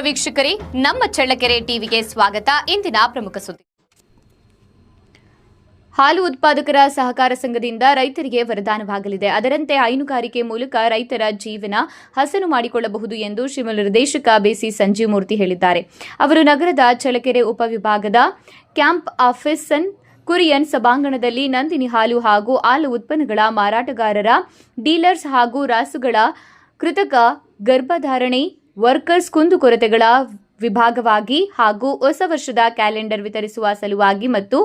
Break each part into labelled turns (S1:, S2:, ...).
S1: ವೀಕ್ಷಕರೇ, ನಮ್ಮ ಚಳ್ಳಕೆರೆ ಟಿವಿಗೆ ಸ್ವಾಗತ. ಇಂದಿನ ಪ್ರಮುಖ ಸುದ್ದಿ. ಹಾಲು ಉತ್ಪಾದಕರ ಸಹಕಾರ ಸಂಘದಿಂದ ರೈತರಿಗೆ ವರದಾನವಾಗಲಿದೆ. ಅದರಂತೆ ಹೈನುಗಾರಿಕೆ ಮೂಲಕ ರೈತರ ಜೀವನ ಹಸನು ಮಾಡಿಕೊಳ್ಳಬಹುದು ಎಂದು ಶಿವನ ನಿರ್ದೇಶಕ ಬಿಸಿ ಸಂಜೀವ್ ಮೂರ್ತಿ ಹೇಳಿದ್ದಾರೆ. ಅವರು ನಗರದ ಚಳ್ಳಕೆರೆ ಉಪವಿಭಾಗದ ಕ್ಯಾಂಪ್ ಆಫೀಸನ್ ಕುರಿಯನ್ ಸಭಾಂಗಣದಲ್ಲಿ ನಂದಿನಿ ಹಾಲು ಹಾಗೂ ಹಾಲು ಉತ್ಪನ್ನಗಳ ಮಾರಾಟಗಾರರ ಡೀಲರ್ಸ್ ಹಾಗೂ ರಾಸುಗಳ ಕೃತಕ ಗರ್ಭಧಾರಣೆ ವರ್ಕರ್ಸ್ ಕುಂದುಕೊರತೆಗಳ ವಿಭಾಗವಾಗಿ ಹಾಗೂ ಹೊಸ ವರ್ಷದ ಕ್ಯಾಲೆಂಡರ್ ವಿತರಿಸುವ ಸಲುವಾಗಿ ಮತ್ತು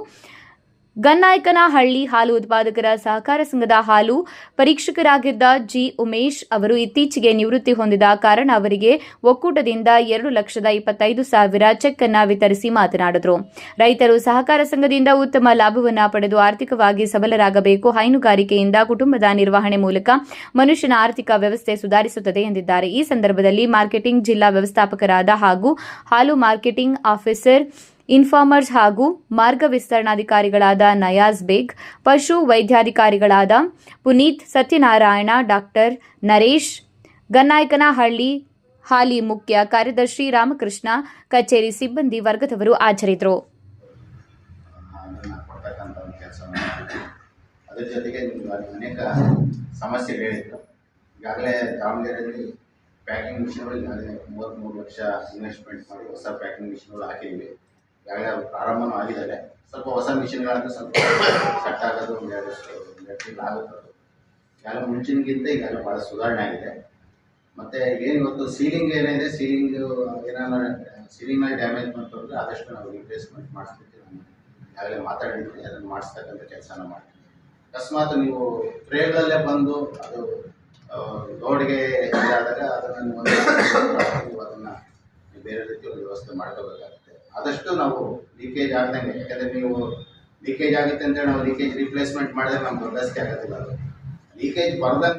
S1: ಗನ್ನಾಯಕನಹಳ್ಳಿ ಹಾಲು ಉತ್ಪಾದಕರ ಸಹಕಾರ ಸಂಘದ ಹಾಲು ಪರೀಕ್ಷಕರಾಗಿದ್ದ ಜಿ ಉಮೇಶ್ ಅವರು ಇತ್ತೀಚೆಗೆ ನಿವೃತ್ತಿ ಹೊಂದಿದ ಕಾರಣ ಅವರಿಗೆ ಒಕ್ಕೂಟದಿಂದ ಎರಡು ಲಕ್ಷದ ಇಪ್ಪತ್ತೈದು ಸಾವಿರ ಚೆಕ್ ಅನ್ನು ವಿತರಿಸಿ ಮಾತನಾಡಿದರು. ರೈತರು ಸಹಕಾರ ಸಂಘದಿಂದ ಉತ್ತಮ ಲಾಭವನ್ನು ಪಡೆದು ಆರ್ಥಿಕವಾಗಿ ಸಬಲರಾಗಬೇಕು, ಹೈನುಗಾರಿಕೆಯಿಂದ ಕುಟುಂಬದ ನಿರ್ವಹಣೆ ಮೂಲಕ ಮನುಷ್ಯನ ಆರ್ಥಿಕ ವ್ಯವಸ್ಥೆ ಸುಧಾರಿಸುತ್ತದೆ ಎಂದಿದ್ದಾರೆ. ಈ ಸಂದರ್ಭದಲ್ಲಿ ಮಾರ್ಕೆಟಿಂಗ್ ಜಿಲ್ಲಾ ವ್ಯವಸ್ಥಾಪಕರಾದ ಹಾಗೂ ಹಾಲು ಮಾರ್ಕೆಟಿಂಗ್ ಆಫೀಸರ್ ಇನ್ಫಾರ್ಮರ್ಸ್ ಹಾಗೂ ಮಾರ್ಗ ವಿಸ್ತರಣಾಧಿಕಾರಿಗಳಾದ ನಯಾಜ್ ಬೇಗ್, ಪಶು ವೈದ್ಯಾಧಿಕಾರಿಗಳಾದ ಪುನೀತ್ ಸತ್ಯನಾರಾಯಣ, ಡಾಕ್ಟರ್ ನರೇಶ್, ಗನ್ನಾಯಕನಹಳ್ಳಿ ಹಾಲಿ ಮುಖ್ಯ ಕಾರ್ಯದರ್ಶಿ ರಾಮಕೃಷ್ಣ, ಕಚೇರಿ ಸಿಬ್ಬಂದಿ ವರ್ಗದವರು ಹಾಜರಿದ್ದರು.
S2: ಈಗಾಗಲೇ ದಾವಣಗೆರೆಯಲ್ಲಿ ಪ್ಯಾಕಿಂಗ್ ಮಿಷನ್ಗಳು ಈಗಾಗಲೇ ಮೂವತ್ತ್ಮೂರು ಲಕ್ಷ ಇನ್ವೆಸ್ಟ್ಮೆಂಟ್ ಮಾಡಿ ಹೊಸ ಪ್ಯಾಕಿಂಗ್ ಮಿಷನ್ಗಳು ಹಾಕಿದ್ವಿ ಅವು ಪ್ರಾರಂಭನೂ ಆಗಿದ್ದಾರೆ ಸ್ವಲ್ಪ ಹೊಸ ಮಿಷನ್ಗಳಾದ್ರೆ ಸ್ವಲ್ಪ ಸೆಟ್ ಆಗೋದು ಆಗುತ್ತೆ ಈಗಾಗಲೇ ಮುಂಚಿನಗಿಂತ ಈಗಾಗಲೇ ಭಾಳ ಸುಧಾರಣೆ ಆಗಿದೆ. ಮತ್ತು ಏನು ಇವತ್ತು ಸೀಲಿಂಗ್ ಏನಿದೆ, ಸೀಲಿಂಗ್ ಏನಾರ ಸೀಲಿಂಗ್ನಲ್ಲಿ ಡ್ಯಾಮೇಜ್ ಮಾಡ್ತಾರೆ ಆದಷ್ಟು ನಾವು ರಿಪ್ಲೇಸ್ಮೆಂಟ್ ಮಾಡಿಸ್ಲಿಕ್ಕೆ ನಾನು ಈಗಾಗಲೇ ಮಾತಾಡಿದ್ವಿ, ಅದನ್ನು ಮಾಡಿಸ್ತಕ್ಕಂಥ ಕೆಲಸನ ಮಾಡ್ತೀವಿ. ಅಕಸ್ಮಾತ್ ನೀವು ಟ್ರೇಗಳಲ್ಲೇ ಬಂದು ಅದು ರೋಡ್ಗೆ ಇದಾದಾಗ ಅದನ್ನು ಅದನ್ನು ಬೇರೆ ರೀತಿ ವ್ಯವಸ್ಥೆ ಮಾಡ್ಕೋಬೇಕಾಗುತ್ತೆ. ಆದಷ್ಟು ನಾವು ಲೀಕೇಜ್ ಆಗ್ದಂಗೆ, ಯಾಕಂದ್ರೆ ನೀವು ಲೀಕೇಜ್ ಆಗುತ್ತೆ ಅಂತೇಳಿ ನಾವು ಲೀಕೇಜ್ ರಿಪ್ಲೇಸ್ಮೆಂಟ್ ಮಾಡಿದ್ರೆ ನಮ್ಗೆ ಬೆಸ್ಟ್ ಆಗೋದಿಲ್ಲ. ಅದು ಲೀಕೇಜ್ ಬರ್ದಂಗೆ